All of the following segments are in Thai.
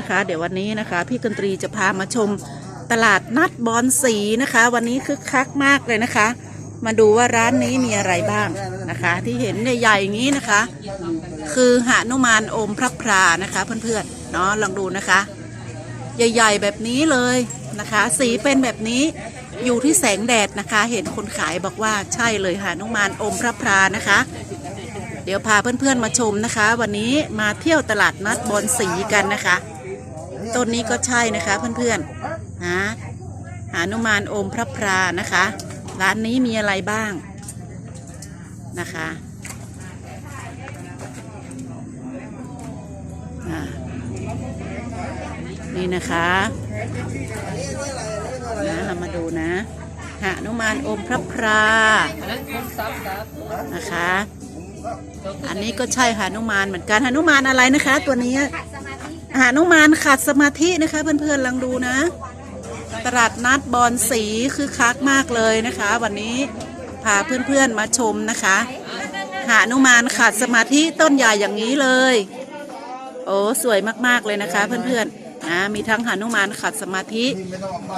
นะคะ เดี๋ยววันนี้นะคะ พี่ดนตรีจะพามาชมตลาดนัดบอนสีนะคะ วันนี้คึกคักมากเลยนะคะ มาดูว่าร้านนี้มีอะไรบ้างนะคะ ที่เห็นใหญ่ๆอย่างนี้นะคะ คือหานุมานอมพระพรานะคะ เพื่อนๆเนาะลองดูนะคะ ใหญ่ ๆ แบบนี้เลยนะคะ สีเป็นแบบนี้อยู่ที่แสงแดดนะคะ เห็นคนขายบอกว่าใช่เลยหานุมานอมพระพรานะคะ เดี๋ยวพาเพื่อนๆมาชมนะคะ วันนี้มาเที่ยวตลาดนัดบอนสีกันนะคะ ต้นนี้ก็ใช่นะคะเพื่อนๆนะหานุมานอมพระพรานะคะ ร้านนี้มีอะไรบ้างนะคะนี่นะคะนะเรามาดูนะหานุมานอมพระพรานะคะ อันนี้ก็ใช่หานุมานเหมือนกันหานุมานอะไรนะคะ ตัวนี้ หานุมานขัดสมาธินะคะ เพื่อนๆลองดูนะ ตลาดนัดบอนสีคือคักมากเลยนะคะ วันนี้พาเพื่อนๆมาชมนะคะ หานุมานขัดสมาธิต้นใหญ่อย่างนี้เลย โอ้สวยมากๆเลยนะคะ เพื่อนๆนะมีทั้งหานุมานขัดสมาธิ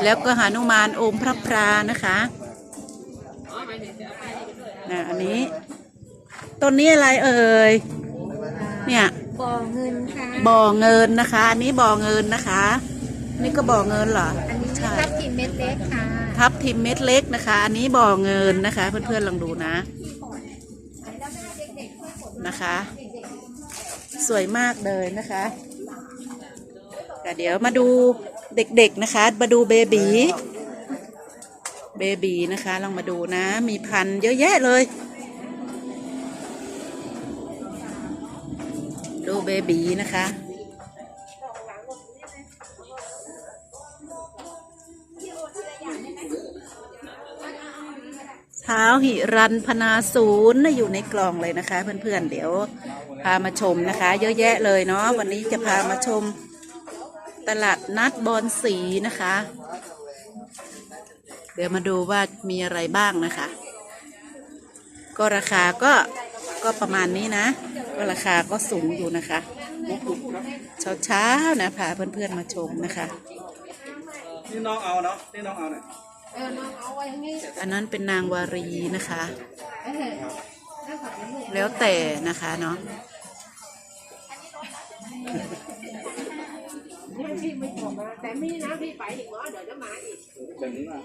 แล้วก็หานุมานอมพระพรานะคะนะอันนี้ ต้นนี้อะไรเอ่ยเนี่ย บ่อเงินค่ะ บ่อเงินนะคะ อันนี้บ่อเงินนะคะ นี่ก็บ่อเงินเหรออันนี้ใช่ทับทิมเม็ดเล็กค่ะทับทิมเม็ดเล็กนะคะ อันนี้บ่อเงินนะคะ เพื่อนๆลองดูนะนะคะ สวยมากเลยนะคะแต่เดี๋ยวมาดูเด็กๆนะคะ มาดูเบบีเบบีนะคะลองมาดูนะ มีพันธุ์เยอะแยะเลย เบบีนะคะ เท้าหิรันพนาศูนย์น่ะอยู่ในกล่องเลยนะคะ เพื่อนๆเดี๋ยวพามาชมนะคะ เยอะแยะเลยเนาะวันนี้จะพามาชมตลาดนัดบอนสีนะคะ เดี๋ยวมาดูว่ามีอะไรบ้างนะคะ ก็ราคาก็ ก็ประมาณนี้นะก็ราคาก็สูงอยู่นะคะเช้าเช้าๆนะพาเพื่อนๆมาชมนะคะนี่น้องเอาเนาะนี่น้องเอาเนี่ยเออน้องเอาไว้นี่อันนั้นเป็นนางวารีนะคะเออน่าขอบคุณลูกแล้วแต่นะคะเนาะ พี่ไม่บอกนะแต่มีนะพี่ไปอีกเนาะเดี๋ยวจะมาอีกแบบนี้มา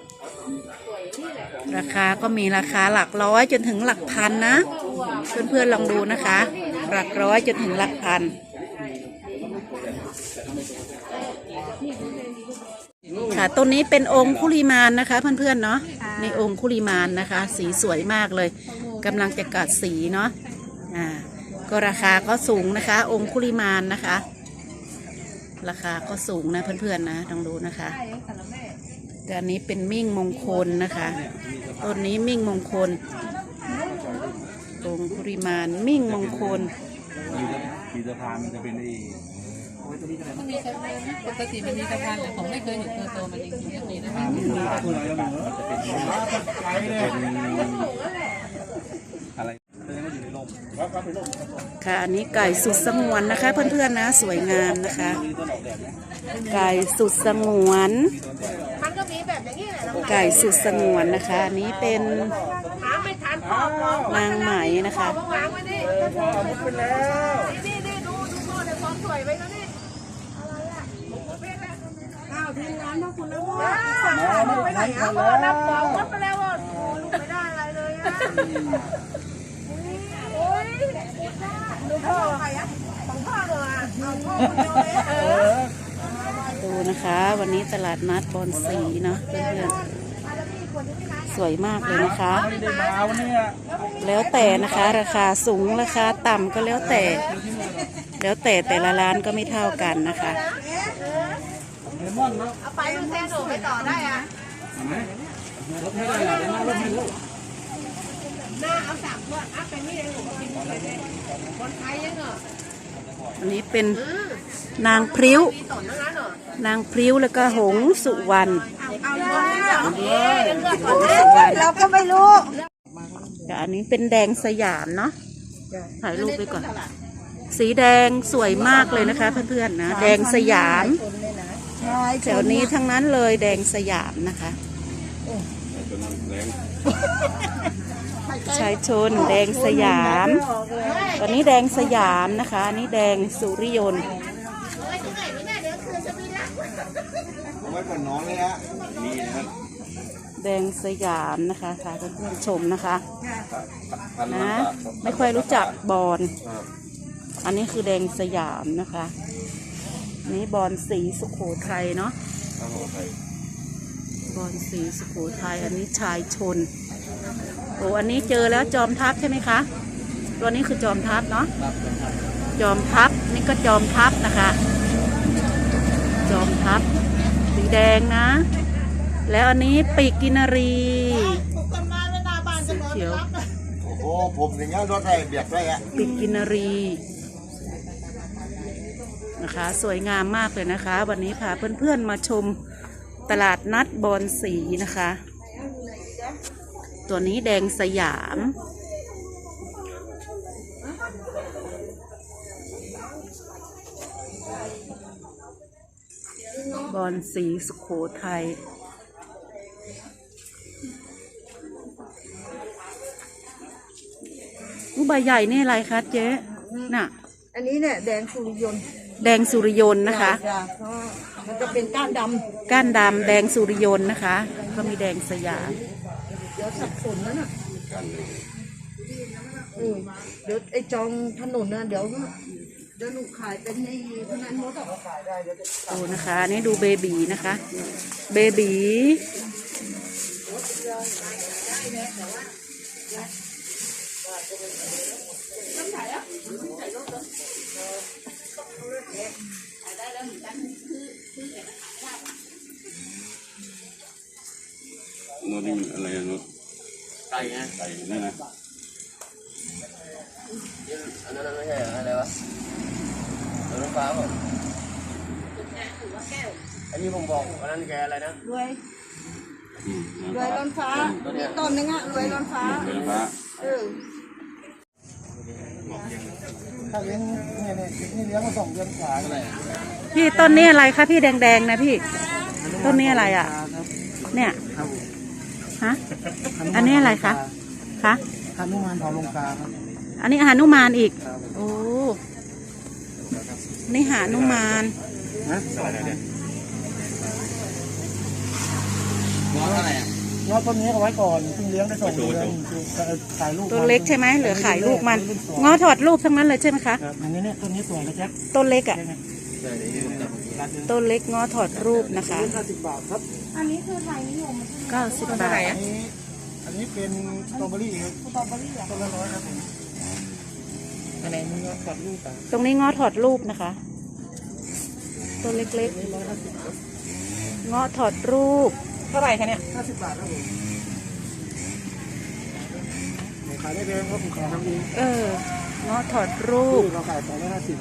สวยนี่แหละราคาก็มีราคาหลักร้อยจนถึงหลักพันนะ เพื่อนๆลองดูนะคะ หลักร้อยจนถึงหลักพัน ค่ะต้นนี้เป็นองค์คุลิมานนะคะ เพื่อนๆเนาะนี่องค์คุลิมานนะคะ สีสวยมากเลยกำลังจะกัดสีเนาะอ่าก็ราคาก็สูงนะคะ องค์คุลิมานนะคะ ราคาก็สูงนะเพื่อนๆนะลองดูนะคะใช่ค่ะแม่แต่อันนี้เป็นมิ่งมงคลนะคะต้นนี้มิ่งมงคลองค์ปริมาณมิ่งมงคลมีสะพานมันจะเป็นไอ้มันมีสะพานปกติมันมีสะพานแต่ผมไม่เคยเห็นตัวโตมันจริงๆมีนะทางที่มันเป็นอะไรเหนือเป็นอะไรเดินมาอยู่ในลม ครับครับเป็นลมค่ะอันนี้ไก่สุดสงวนนะคะ เพื่อนๆนะสวยงามนะคะมีต้นออกแบบไหมไก่สุดสงวน มันก็มีแบบอย่างนี้แหละไก่สุดสงวนนะคะอันนี้เป็นหาไม่ทันพ่อมองนางไหมนะคะวางไว้นี่มุดไปแล้วนี่นี่ดูดูพ่อเดี๋ยวความสวยไว้นะนี่อะไรอะอ้าวทีมงานทั้งคุณแล้วพ่อสั่งหาลูกไปไหนอะพ่อนับของวัดไปแล้วอะโอ้ลูกไม่ได้อะไรเลยอะโอ้ย ดูนะคะ วันนี้ตลาดนัดบอนสีเนาะเพื่อนๆสวยมากเลยนะคะ แล้วแต่นะคะ ราคาสูงราคาต่ำก็แล้วแต่ แล้วแต่แต่ละร้านก็ไม่เท่ากันนะคะเอาไปมันแทนหนูไปต่อได้อะ ห็นไหมรถไม่ได้หรอกเลมอนรถไม่รู้หน้าเอาสามขวดอะเป็นนี่เองหนูกินไปเลยคนไทยยังเหรออันนี้เป็นนางพริ้ว มีสนทั้งนั้นเหรอนางพริ้วแล้วก็หงสุวรรณเอาอยู่แล้วหงสุวรรณเราก็ไม่รู้แต่อันนี้เป็นแดงสยามเนาะถ่ายรูปไปก่อน สีแดงสวยมากเลยนะคะ เพื่อนๆนะแดงสยามใช่แถวนี้ทั้งนั้นเลยแดงสยามนะคะตัวนั้นแรง ชายชน แดงสยาม ตอนนี้แดงสยามนะคะอันนี่แดงสุริยนต์เอาไว้ก่อนน้องเลยฮะนี่นะครับแดงสยามนะคะค่ะเพื่อนๆชมนะคะพันนะล้านบาทไม่ค่อยรู้จักบอลครับอันนี้คือแดงสยามนะคะอันนี่บอลสีสุโขทัยเนาะ ครับผมใส่บอลสีสุโขทัยอันนี้ชายชนโอ้อันนี้เจอแล้วจอมทัพใช่ไหมคะ ตัวนี้คือจอมทัพเนาะรับเป็นครับจอมทัพนี่ก็จอมทัพนะคะ จอมทัพสีแดงนะ แล้วอันนี้ปีกกินรีสีเขียวโอ้โหผมอย่างเงี้ยรถไฟเบียดได้อะปีกกินรีนะคะ สวยงามมากเลยนะคะ วันนี้พาเพื่อนๆมาชม ตลาดนัดบอนสีนะคะ ตัวนี้แดงสยาม บอนสีสุโขทัยลูกใบใหญ่นี่อะไรคะเจ๊ น่ะ อันนี้เนี่ยแดงสุริยนต์ แดงสุริยนต์นะคะ จ้เพราะมันจะเป็นก้านดก้านดำแดงสุริยนต์นะคะ ก็มีแดงสยามำเดี๋ยวสับสนแล้วน่ะเออเดี๋ยวไอ้จองถนนน่ะเดี๋ยวเดี๋ยวหนูขายเป็นในพนันมดอะดูนะคะอันนี่ดูเบบีนะคะ เบบี โน้ตนี่มันอะไรอะโน้ตไก่ไงไก่นี่นะอันนั้นไม่ใช่อะไรวะรถไฟฟ้าเปล่าอันนี้ผมบอกอันนั้นแกอะไรนะรวยอืมรวยล้นฟ้ามีต้นนึงอะรวยล้นฟ้าไฟฟ้าเออถ้าเลี้ยงเนี่ยเนี่ยนี่เลี้ยงมาสองเดือนกว่าอะไร พี่ต้นนี้อะไรคะพี่แดงๆนะพี่ ต้นนี้อะไรอะ เนี่ยครับฮะอันนี้อะไรคะคะฮานุมานเผาลงกาครับอันนี้หานุมานอีกโอ้นี่หานุมานฮะน้องอะไรอะงอต้นนี้เอาไว้ก่อนเพิ่งเลี้ยงได้สองเดือนถ่ายรูปตัวเล็กใช่ไหมเหลือขายลูกมันง้อถอดรูปทั้งนั้นเลยใช่ไหมคะครับอันนี้เนี่ยต้นนี้สวยนะแจ๊คต้นเล็กอะใช่ไหม ต้นเล็กง้อถอดรูปนะคะห้าสิบบาทครับอันนี้คือไทยนิยมเก้าสิบบาท อันนี้อันนี้เป็นสตรอเบอรี่ครับสตรอเบอรี่อะต้นละร้อยครับผมอันไหนนี่ก็ตัดลูกอะตรงนี้ง้อถอดรูปนะคะ ต้นเล็กนี่ร้อยห้าสิบครับๆง้อถอดรูป เท่าไหร่คะเนี่ยห้าสิบบาทครับผมขายได้แพงครับผมขายทำเองเออง้อถอดรูปเราขายสองร้อยห้าสิบ